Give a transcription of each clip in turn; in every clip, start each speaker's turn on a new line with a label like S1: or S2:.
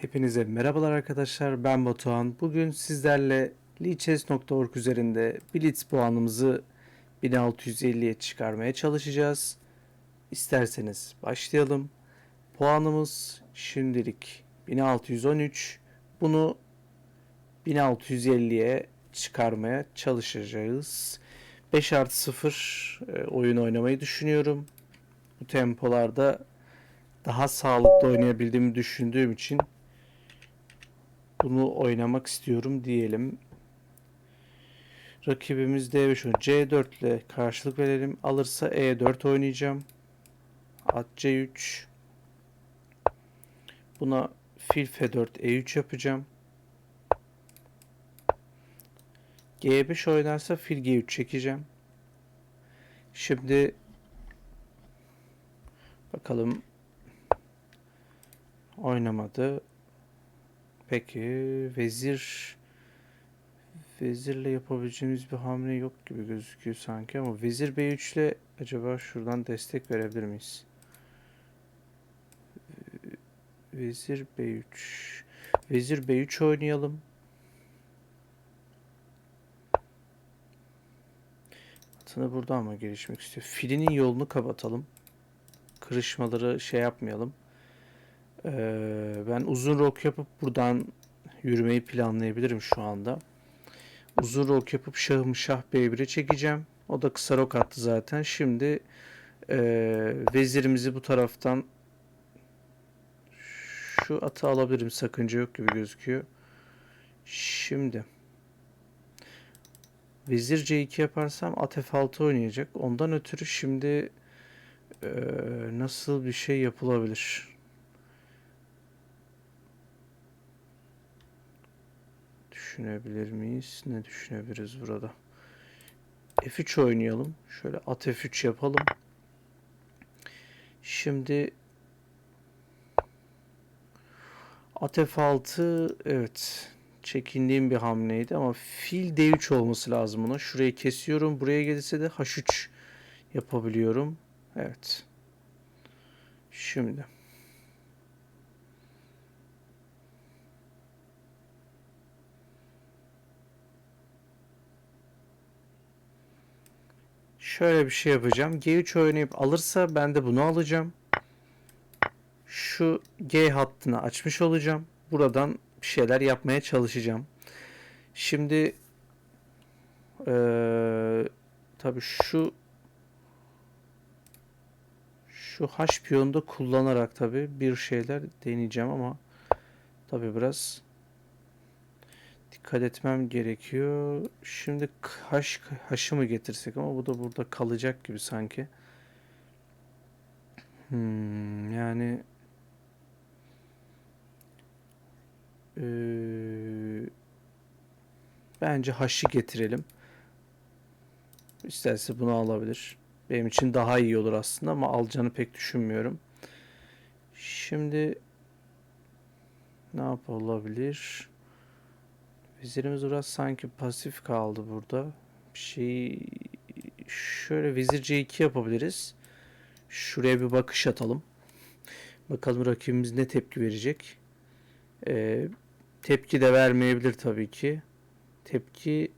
S1: Hepinize merhabalar arkadaşlar. Ben Batuhan. Bugün sizlerle lichess.org üzerinde Blitz puanımızı 1650'ye çıkarmaya çalışacağız. İsterseniz başlayalım. Puanımız şimdilik 1613. Bunu 1650'ye çıkarmaya çalışacağız. 5 artı 0 e, oyun oynamayı düşünüyorum. Bu tempolarda daha sağlıklı oynayabildiğimi düşündüğüm için bunu oynamak istiyorum diyelim. Rakibimiz D5 oynuyor. C4 ile karşılık verelim. Alırsa E4 oynayacağım. At C3. Buna fil F4 E3 yapacağım. G5 oynarsa fil G3 çekeceğim. Şimdi bakalım oynamadı. Peki vezir vezirle yapabileceğimiz bir hamle yok gibi gözüküyor sanki ama vezir B3 ile acaba şuradan destek verebilir miyiz? Vezir B3 Vezir B3 oynayalım. Atını burada ama gelişmek istiyor. Filinin yolunu kapatalım. Kırışmaları şey yapmayalım. Ee, ben uzun rok yapıp buradan yürümeyi planlayabilirim şu anda. Uzun rok yapıp şahımı şah B1'e çekeceğim. O da kısa rok attı zaten. Şimdi e, vezirimizi bu taraftan şu atı alabilirim. Sakınca yok gibi gözüküyor. Şimdi vezir C2 yaparsam at F6 oynayacak. Ondan ötürü şimdi e, nasıl bir şey yapılabilir? Düşünebilir miyiz? Ne düşünebiliriz burada? F3 oynayalım. Şöyle at F3 yapalım. Şimdi at F6 evet çekindiğim bir hamleydi ama fil D3 olması lazım buna. Şurayı kesiyorum. Buraya gelirse de H3 yapabiliyorum. Evet. Şimdi Şöyle bir şey yapacağım. G3 oynayıp alırsa ben de bunu alacağım. Şu G hattını açmış olacağım. Buradan bir şeyler yapmaya çalışacağım. Şimdi ee, tabii şu şu H piyonu da kullanarak tabii bir şeyler deneyeceğim ama tabii biraz dikkat etmem gerekiyor. Şimdi haş haşı mı getirsek ama bu da burada kalacak gibi sanki. Hmm, yani ee, bence haşı getirelim. İsterse bunu alabilir. Benim için daha iyi olur aslında ama alacağını pek düşünmüyorum. Şimdi ne yapılabilir? Vezirimiz biraz sanki pasif kaldı burada. Bir şey şöyle vezir C2 yapabiliriz. Şuraya bir bakış atalım. Bakalım rakibimiz ne tepki verecek. Ee, tepki de vermeyebilir tabii ki. Tepki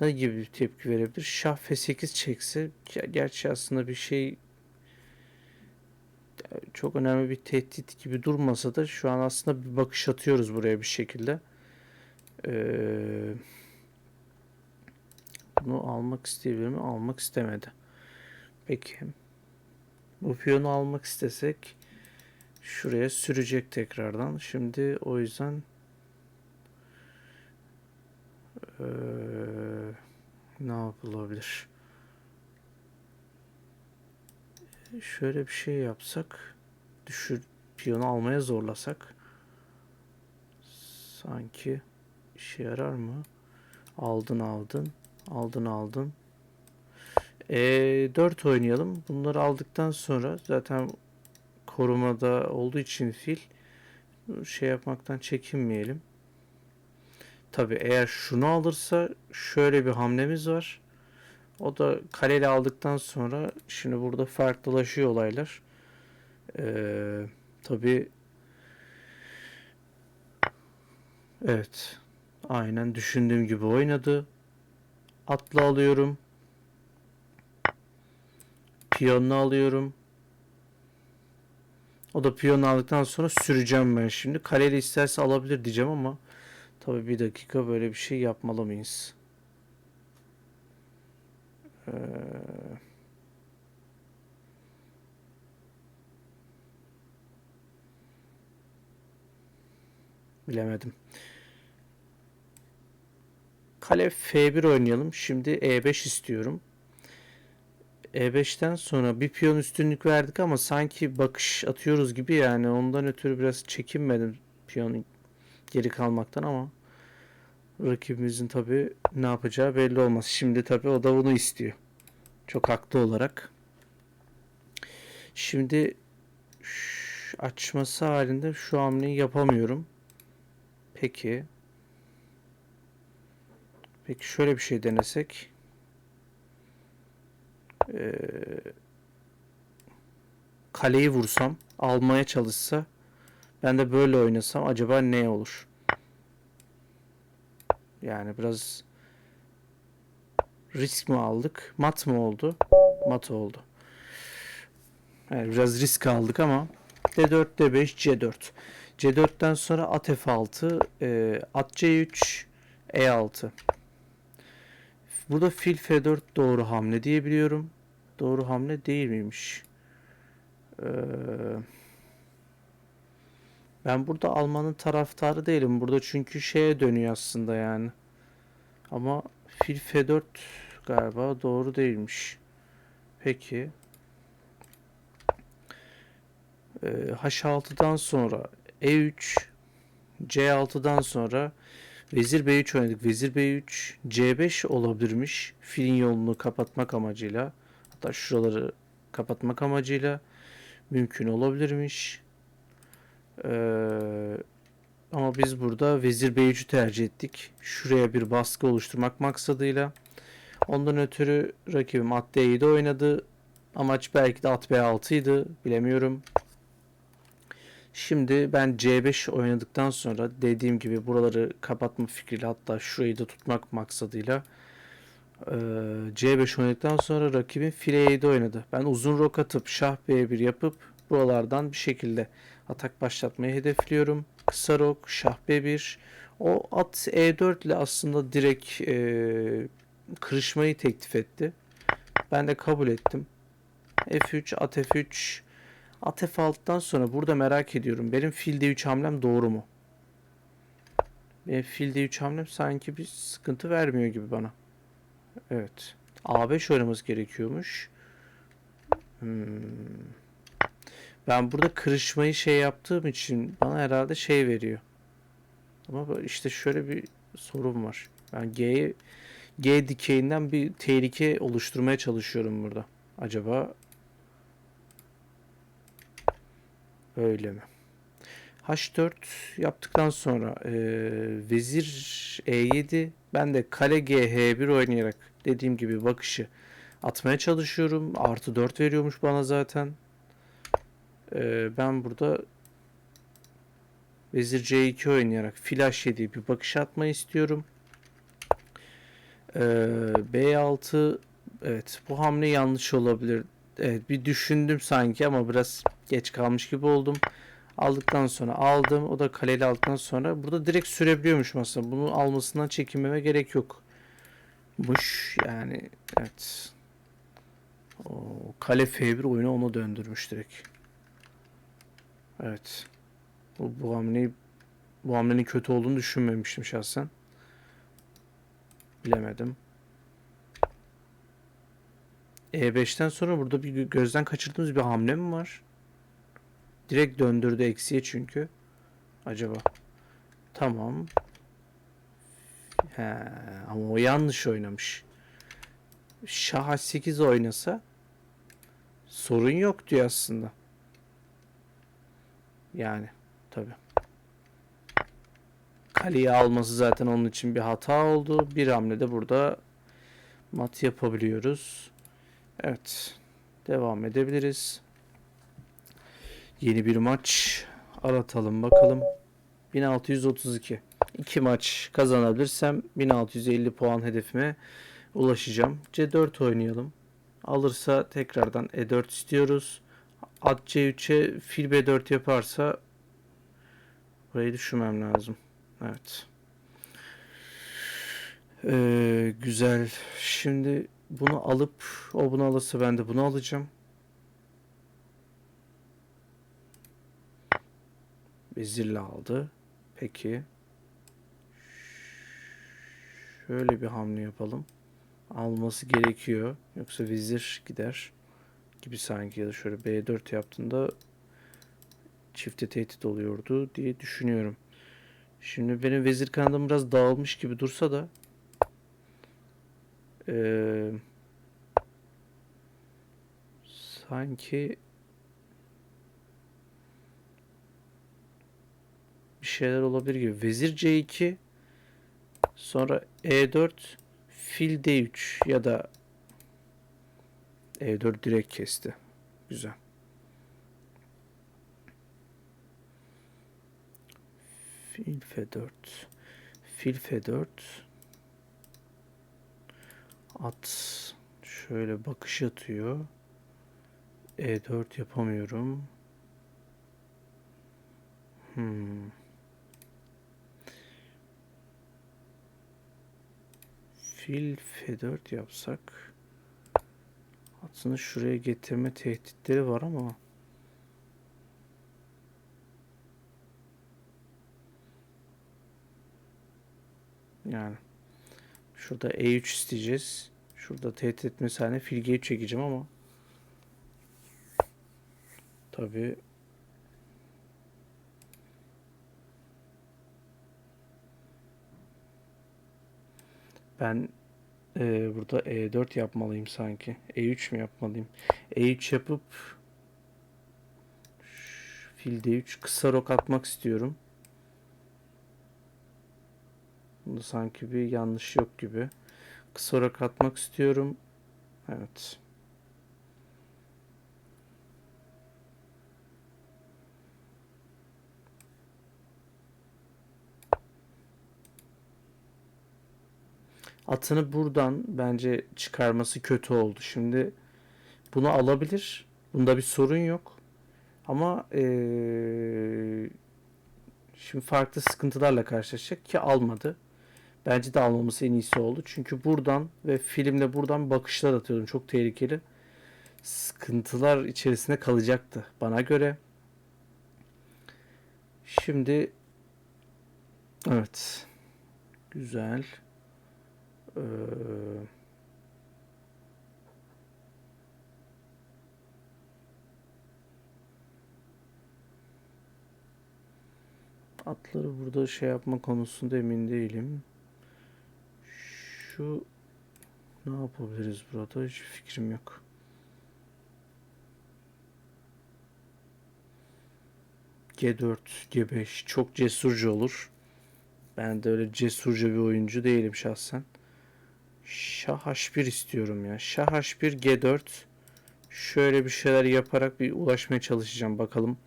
S1: ne gibi bir tepki verebilir? Şah F8 çekse gerçi aslında bir şey çok önemli bir tehdit gibi durmasa da şu an aslında bir bakış atıyoruz buraya bir şekilde. Ee, bunu almak isteyebilir mi? Almak istemedi. Peki. Bu piyonu almak istesek şuraya sürecek tekrardan. Şimdi o yüzden ee, ne yapılabilir? Şöyle bir şey yapsak düşür piyonu almaya zorlasak sanki işe yarar mı? Aldın aldın. Aldın aldın. E, 4 oynayalım. Bunları aldıktan sonra zaten korumada olduğu için fil şey yapmaktan çekinmeyelim. Tabi eğer şunu alırsa şöyle bir hamlemiz var. O da kaleli aldıktan sonra şimdi burada farklılaşıyor olaylar. Ee, tabi Evet. Aynen düşündüğüm gibi oynadı. Atla alıyorum. Piyonunu alıyorum. O da piyonu aldıktan sonra süreceğim ben şimdi. Kaleli isterse alabilir diyeceğim ama tabii bir dakika böyle bir şey yapmalı mıyız? Ee, bilemedim. Kale F1 oynayalım. Şimdi E5 istiyorum. E5'ten sonra bir piyon üstünlük verdik ama sanki bakış atıyoruz gibi yani ondan ötürü biraz çekinmedim piyonun geri kalmaktan ama rakibimizin tabi ne yapacağı belli olmaz. Şimdi tabi o da bunu istiyor. Çok haklı olarak. Şimdi açması halinde şu hamleyi yapamıyorum. Peki. Peki şöyle bir şey denesek. Ee, kaleyi vursam, almaya çalışsa, ben de böyle oynasam acaba ne olur? Yani biraz risk mi aldık? Mat mı oldu? Mat oldu. Yani biraz risk aldık ama D4, D5, C4. C4'ten sonra at F6, e, at C3, E6. Burada fil F4 doğru hamle diyebiliyorum. Doğru hamle değil miymiş? Ee, ben burada Alman'ın taraftarı değilim. Burada çünkü şeye dönüyor aslında yani. Ama fil F4 galiba doğru değilmiş. Peki. Ee, H6'dan sonra E3 C6'dan sonra Vezir B3 oynadık. Vezir B3 C5 olabilirmiş. Filin yolunu kapatmak amacıyla. Hatta şuraları kapatmak amacıyla mümkün olabilirmiş. Ee, ama biz burada Vezir B3'ü tercih ettik. Şuraya bir baskı oluşturmak maksadıyla. Ondan ötürü rakibim at D7 oynadı. Amaç belki de at B6 idi. Bilemiyorum. Şimdi ben C5 oynadıktan sonra dediğim gibi buraları kapatma fikriyle hatta şurayı da tutmak maksadıyla eee, C5 oynadıktan sonra rakibin file 7 oynadı. Ben uzun rok atıp şah B1 yapıp buralardan bir şekilde atak başlatmayı hedefliyorum. Kısa rok, şah B1. O at E4 ile aslında direkt eee, kırışmayı teklif etti. Ben de kabul ettim. F3, at F3, At F6'dan sonra burada merak ediyorum. Benim fil D3 hamlem doğru mu? Benim fil D3 hamlem sanki bir sıkıntı vermiyor gibi bana. Evet. A5 oynamamız gerekiyormuş. Hmm. Ben burada kırışmayı şey yaptığım için bana herhalde şey veriyor. Ama işte şöyle bir sorun var. Ben G'ye G dikeyinden bir tehlike oluşturmaya çalışıyorum burada. Acaba Öyle mi? H4 yaptıktan sonra e, vezir E7 ben de kale G H1 oynayarak dediğim gibi bakışı atmaya çalışıyorum. Artı 4 veriyormuş bana zaten. E, ben burada vezir C2 oynayarak flash 7 bir bakış atmayı istiyorum. E, B6 evet bu hamle yanlış olabilir. Evet bir düşündüm sanki ama biraz geç kalmış gibi oldum. Aldıktan sonra aldım. O da kaleli aldıktan sonra burada direkt sürebiliyormuş aslında. Bunu almasından çekinmeme gerek yok. Muş yani evet. O kale F1 oyunu onu döndürmüş direkt. Evet. Bu, bu hamleyi bu hamlenin kötü olduğunu düşünmemiştim şahsen. Bilemedim. E5'ten sonra burada bir gözden kaçırdığımız bir hamle mi var? Direkt döndürdü eksiye çünkü. Acaba. Tamam. He, ama o yanlış oynamış. Şah H8 oynasa sorun yok diyor aslında. Yani tabi. Kaleyi alması zaten onun için bir hata oldu. Bir hamlede burada mat yapabiliyoruz. Evet. Devam edebiliriz. Yeni bir maç aratalım bakalım. 1632. iki maç kazanabilirsem 1650 puan hedefime ulaşacağım. C4 oynayalım. Alırsa tekrardan E4 istiyoruz. At C3'e fil B4 yaparsa burayı düşünmem lazım. Evet. Ee, güzel. Şimdi bunu alıp o bunu alırsa ben de bunu alacağım. Vezirle aldı. Peki. Şöyle bir hamle yapalım. Alması gerekiyor. Yoksa vezir gider. Gibi sanki ya da şöyle B4 yaptığında çifte tehdit oluyordu diye düşünüyorum. Şimdi benim vezir kanadım biraz dağılmış gibi dursa da eee, sanki şeyler olabilir gibi. Vezir C2 sonra E4 fil D3 ya da E4 direkt kesti. Güzel. Fil F4 fil F4 at şöyle bakış atıyor. E4 yapamıyorum. Hmm. Fil F4 yapsak. Aslında şuraya getirme tehditleri var ama. Yani şurada E3 isteyeceğiz. Şurada tehdit etme sahne fil G3 çekeceğim ama. Tabii. Ben e, burada E4 yapmalıyım sanki. E3 mi yapmalıyım? E3 yapıp fil D3 kısa rok atmak istiyorum. Bunda sanki bir yanlış yok gibi. Kısa rok atmak istiyorum. Evet. Atını buradan bence çıkarması kötü oldu. Şimdi bunu alabilir. Bunda bir sorun yok. Ama eee, şimdi farklı sıkıntılarla karşılaşacak ki almadı. Bence de almaması en iyisi oldu. Çünkü buradan ve filmde buradan bakışlar atıyordum. Çok tehlikeli. Sıkıntılar içerisinde kalacaktı bana göre. Şimdi evet. Güzel. Ee, atları burada şey yapma konusunda emin değilim. Şu ne yapabiliriz burada? Hiç fikrim yok. G4, G5 çok cesurca olur. Ben de öyle cesurca bir oyuncu değilim şahsen. Şah H1 istiyorum ya. Şah H1 G4 şöyle bir şeyler yaparak bir ulaşmaya çalışacağım. Bakalım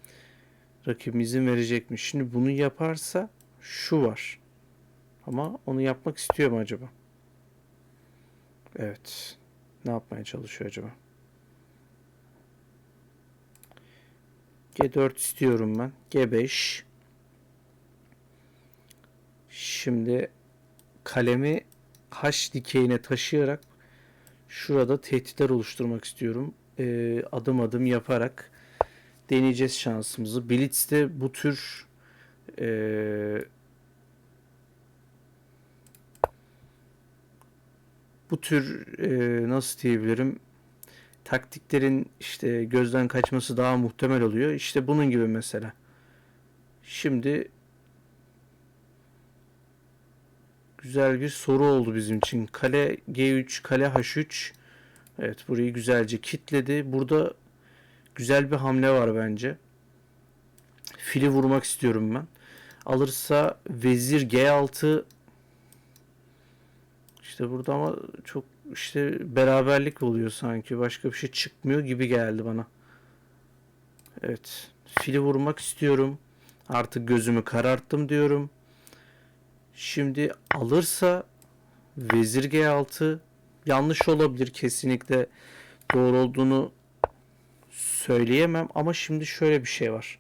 S1: rakibim izin verecek mi? Şimdi bunu yaparsa şu var. Ama onu yapmak istiyor mu acaba? Evet. Ne yapmaya çalışıyor acaba? G4 istiyorum ben. G5. Şimdi kalemi H dikeyine taşıyarak şurada tehditler oluşturmak istiyorum. Ee, adım adım yaparak deneyeceğiz şansımızı. Blitz'te bu tür ee, bu tür ee, nasıl diyebilirim taktiklerin işte gözden kaçması daha muhtemel oluyor. İşte bunun gibi mesela. Şimdi güzel bir soru oldu bizim için. Kale G3, kale H3. Evet burayı güzelce kitledi. Burada güzel bir hamle var bence. Fili vurmak istiyorum ben. Alırsa vezir G6 işte burada ama çok işte beraberlik oluyor sanki. Başka bir şey çıkmıyor gibi geldi bana. Evet. Fili vurmak istiyorum. Artık gözümü kararttım diyorum. Şimdi alırsa vezir G6 yanlış olabilir kesinlikle doğru olduğunu söyleyemem ama şimdi şöyle bir şey var.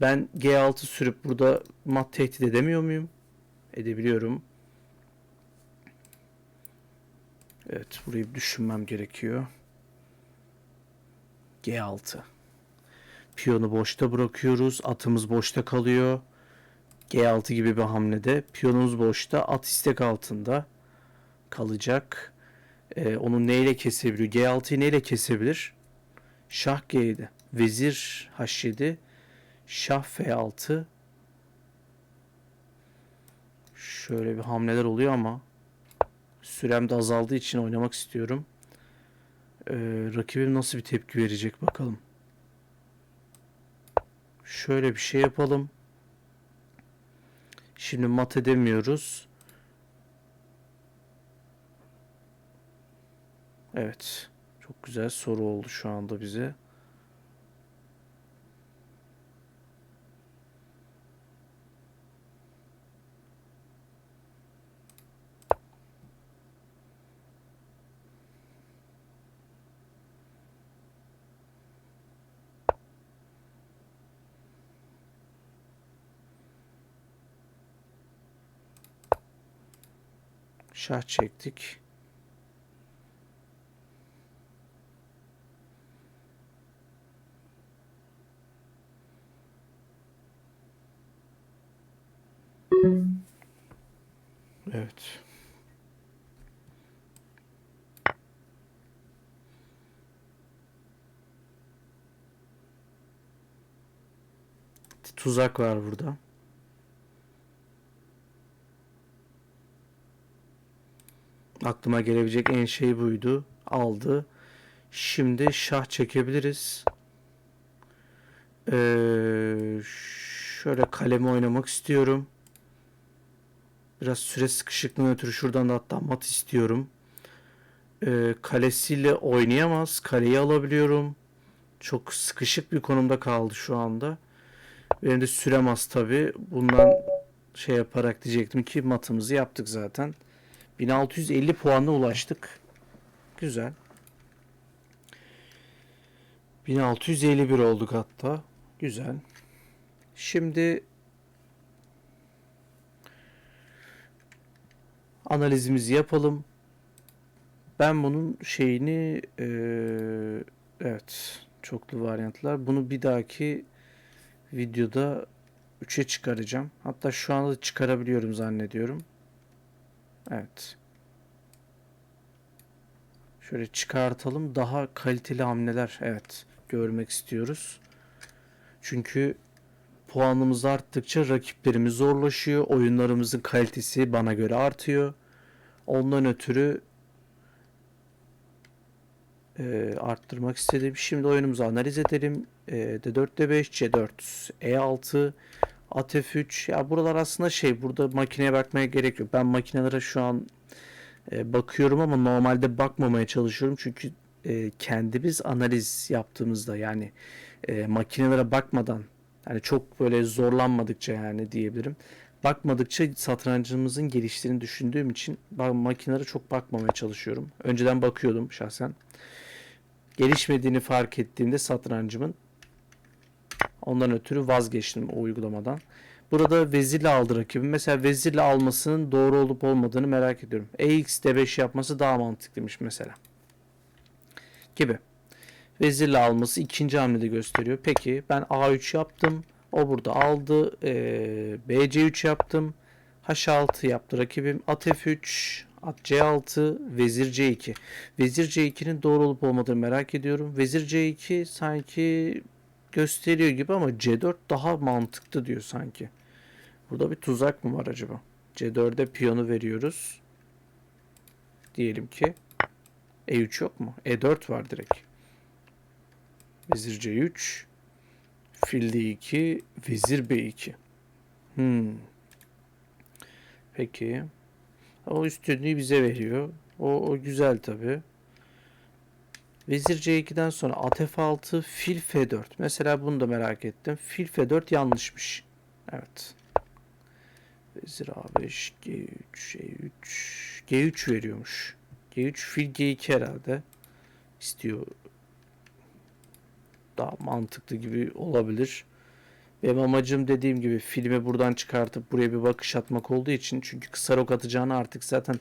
S1: Ben G6 sürüp burada mat tehdit edemiyor muyum? Edebiliyorum. Evet burayı düşünmem gerekiyor. G6. Piyonu boşta bırakıyoruz. Atımız boşta kalıyor. G6 gibi bir hamlede. Piyonumuz boşta. At istek altında kalacak. Ee, onu neyle kesebiliyor? G6'yı neyle kesebilir? Şah G7. Vezir H7. Şah F6. Şöyle bir hamleler oluyor ama sürem de azaldığı için oynamak istiyorum. Ee, rakibim nasıl bir tepki verecek bakalım. Şöyle bir şey yapalım. Şimdi mat edemiyoruz. Evet. Çok güzel soru oldu şu anda bize. Şah çektik. Evet. Tuzak var burada. Aklıma gelebilecek en şey buydu. Aldı. Şimdi şah çekebiliriz. Ee, şöyle kalemi oynamak istiyorum. Biraz süre sıkışıklığına ötürü şuradan da hatta mat istiyorum. Ee, kalesiyle oynayamaz. Kaleyi alabiliyorum. Çok sıkışık bir konumda kaldı şu anda. Benim de sürem az tabi. Bundan şey yaparak diyecektim ki matımızı yaptık zaten. 1650 puanla ulaştık. Güzel. 1651 olduk hatta. Güzel. Şimdi analizimizi yapalım. Ben bunun şeyini e, evet çoklu varyantlar. Bunu bir dahaki videoda 3'e çıkaracağım. Hatta şu anda çıkarabiliyorum zannediyorum. Evet. Şöyle çıkartalım. Daha kaliteli hamleler evet görmek istiyoruz. Çünkü puanımız arttıkça rakiplerimiz zorlaşıyor. Oyunlarımızın kalitesi bana göre artıyor. Ondan ötürü e, arttırmak istedim. Şimdi oyunumuzu analiz edelim. E, D4, D5, C4, E6, At F3. Ya buralar aslında şey burada makineye bakmaya gerek yok. Ben makinelere şu an e, bakıyorum ama normalde bakmamaya çalışıyorum. Çünkü e, kendimiz analiz yaptığımızda yani e, makinelere bakmadan yani çok böyle zorlanmadıkça yani diyebilirim. Bakmadıkça satrancımızın geliştiğini düşündüğüm için makinelere çok bakmamaya çalışıyorum. Önceden bakıyordum şahsen. Gelişmediğini fark ettiğimde satrancımın ondan ötürü vazgeçtim o uygulamadan. Burada vezirle aldı rakibim. Mesela vezirle almasının doğru olup olmadığını merak ediyorum. EX D5 yapması daha mantıklıymış mesela. Gibi. Vezirle alması ikinci hamlede gösteriyor. Peki ben A3 yaptım. O burada aldı. Ee, BC3 yaptım. H6 yaptı rakibim. At F3, at C6, vezir C2. Vezir C2'nin doğru olup olmadığını merak ediyorum. Vezir C2 sanki gösteriyor gibi ama C4 daha mantıklı diyor sanki. Burada bir tuzak mı var acaba? C4'e piyonu veriyoruz. Diyelim ki E3 yok mu? E4 var direkt. Vezir C3 Fil D2 Vezir B2 hmm. Peki o üstünlüğü bize veriyor. O, o güzel tabi. Vezir C2'den sonra at F6 fil F4. Mesela bunu da merak ettim. Fil F4 yanlışmış. Evet. Vezir A5, G3, E3, G3 veriyormuş. G3 fil G2 herhalde istiyor. Daha mantıklı gibi olabilir. Benim amacım dediğim gibi filmi buradan çıkartıp buraya bir bakış atmak olduğu için çünkü kısa rok atacağını artık zaten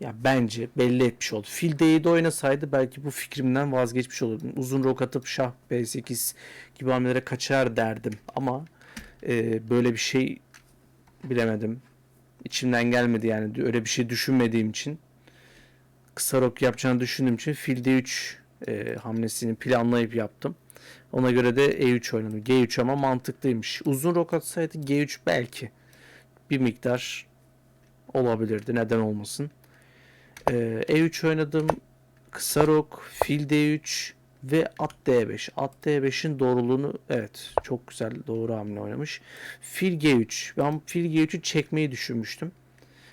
S1: ya bence belli etmiş oldu. Fil D7 oynasaydı belki bu fikrimden vazgeçmiş olurdum. Uzun rok atıp şah B8 gibi hamlelere kaçar derdim. Ama e, böyle bir şey bilemedim. İçimden gelmedi yani. Öyle bir şey düşünmediğim için. Kısa rok yapacağını düşündüğüm için fil D3 e, hamlesini planlayıp yaptım. Ona göre de E3 oynadım. G3 ama mantıklıymış. Uzun rok atsaydı G3 belki bir miktar olabilirdi. Neden olmasın. Ee, E3 oynadım. Kısa rok, fil D3 ve at D5. At D5'in doğruluğunu evet çok güzel doğru hamle oynamış. Fil G3. Ben fil G3'ü çekmeyi düşünmüştüm.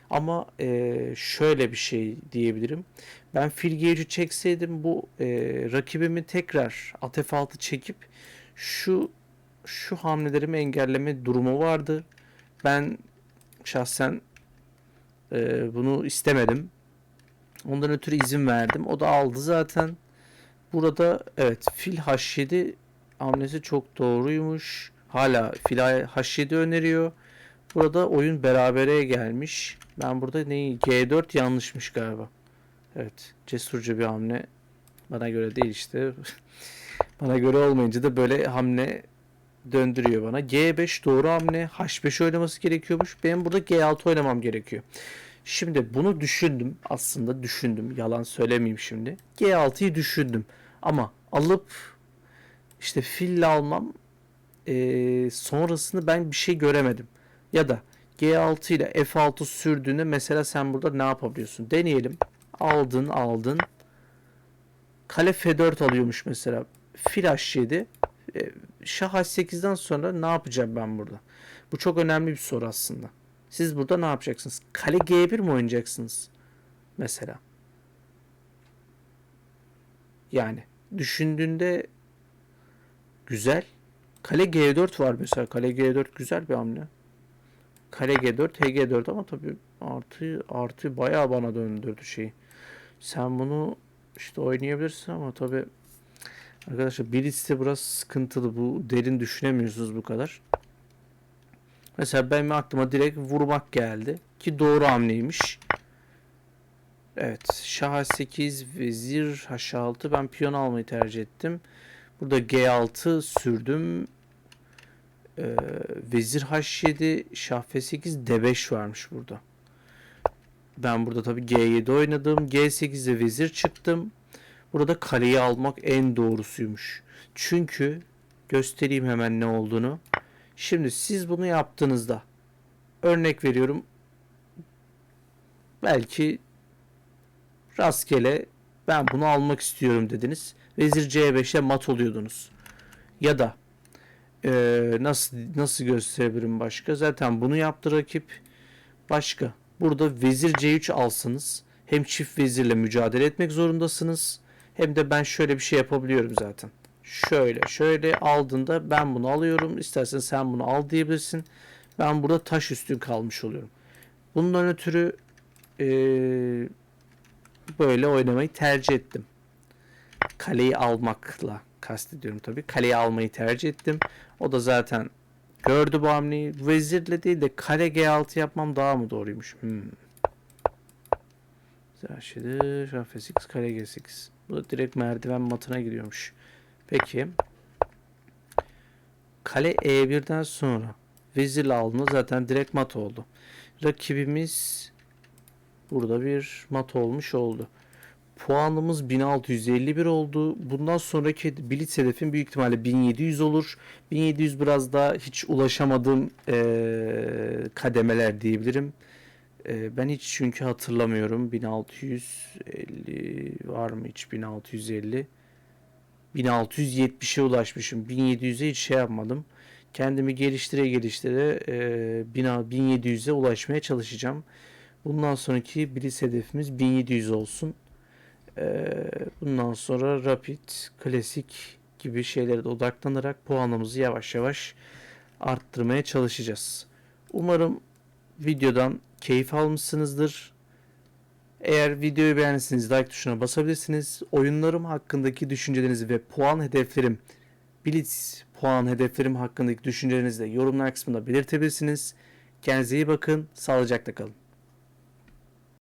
S1: Ama e, şöyle bir şey diyebilirim. Ben fil G3'ü çekseydim bu e, rakibimi tekrar at F6 çekip şu şu hamlelerimi engelleme durumu vardı. Ben şahsen e, bunu istemedim. Ondan ötürü izin verdim. O da aldı zaten. Burada evet fil H7 hamlesi çok doğruymuş. Hala fil H7 öneriyor. Burada oyun berabere gelmiş. Ben burada neyi? G4 yanlışmış galiba. Evet. Cesurca bir hamle. Bana göre değil işte. bana göre olmayınca da böyle hamle döndürüyor bana. G5 doğru hamle. H5 oynaması gerekiyormuş. Benim burada G6 oynamam gerekiyor. Şimdi bunu düşündüm. Aslında düşündüm. Yalan söylemeyeyim şimdi. G6'yı düşündüm. Ama alıp işte fille almam eee, sonrasını ben bir şey göremedim. Ya da G6 ile F6 sürdüğünde mesela sen burada ne yapabiliyorsun? Deneyelim. Aldın aldın. Kale F4 alıyormuş mesela. Fil H7. E, Şah H8'den sonra ne yapacağım ben burada? Bu çok önemli bir soru aslında. Siz burada ne yapacaksınız? Kale G1 mi oynayacaksınız? Mesela. Yani düşündüğünde güzel. Kale G4 var mesela. Kale G4 güzel bir hamle. Kale G4, HG4 ama tabii artı artı bayağı bana döndürdü şeyi. Sen bunu işte oynayabilirsin ama tabii arkadaşlar Blitz'te biraz sıkıntılı. Bu derin düşünemiyorsunuz bu kadar. Mesela benim aklıma direkt vurmak geldi. Ki doğru hamleymiş. Evet. Şah 8 vezir H6. Ben piyon almayı tercih ettim. Burada G6 sürdüm. Ee, vezir H7, Şah F8, D5 varmış burada. Ben burada tabii G7 oynadım. G8'de vezir çıktım. Burada kaleyi almak en doğrusuymuş. Çünkü göstereyim hemen ne olduğunu. Şimdi siz bunu yaptığınızda örnek veriyorum belki rastgele ben bunu almak istiyorum dediniz. Vezir C5'e mat oluyordunuz. Ya da e, nasıl nasıl gösterebilirim başka? Zaten bunu yaptı rakip. Başka. Burada vezir C3 alsanız hem çift vezirle mücadele etmek zorundasınız. Hem de ben şöyle bir şey yapabiliyorum zaten. Şöyle şöyle aldığında ben bunu alıyorum. İstersen sen bunu al diyebilirsin. Ben burada taş üstün kalmış oluyorum. Bundan ötürü e, böyle oynamayı tercih ettim. Kaleyi almakla kastediyorum tabii. Kaleyi almayı tercih ettim. O da zaten gördü bu hamleyi. Vezirle değil de kale G6 yapmam daha mı doğruymuş? Hmm. Zerşidi, şah F8, kale G8. Bu direkt merdiven matına gidiyormuş. Peki. Kale E1'den sonra vezirle alındı zaten direkt mat oldu. Rakibimiz burada bir mat olmuş oldu. Puanımız 1651 oldu. Bundan sonraki blitz hedefim büyük ihtimalle 1700 olur. 1700 biraz daha hiç ulaşamadığım eee, kademeler diyebilirim. Eee, ben hiç çünkü hatırlamıyorum. 1650 var mı hiç 1650? 1670'e ulaşmışım. 1700'e hiç şey yapmadım. Kendimi geliştire geliştire eee, 1700'e ulaşmaya çalışacağım. Bundan sonraki blitz hedefimiz 1700 olsun. Ee, bundan sonra rapid, klasik gibi şeylere de odaklanarak puanımızı yavaş yavaş arttırmaya çalışacağız. Umarım videodan keyif almışsınızdır. Eğer videoyu beğendiyseniz like tuşuna basabilirsiniz. Oyunlarım hakkındaki düşüncelerinizi ve puan hedeflerim, Blitz puan hedeflerim hakkındaki düşüncelerinizi de yorumlar kısmında belirtebilirsiniz. Kendinize iyi bakın, sağlıcakla kalın.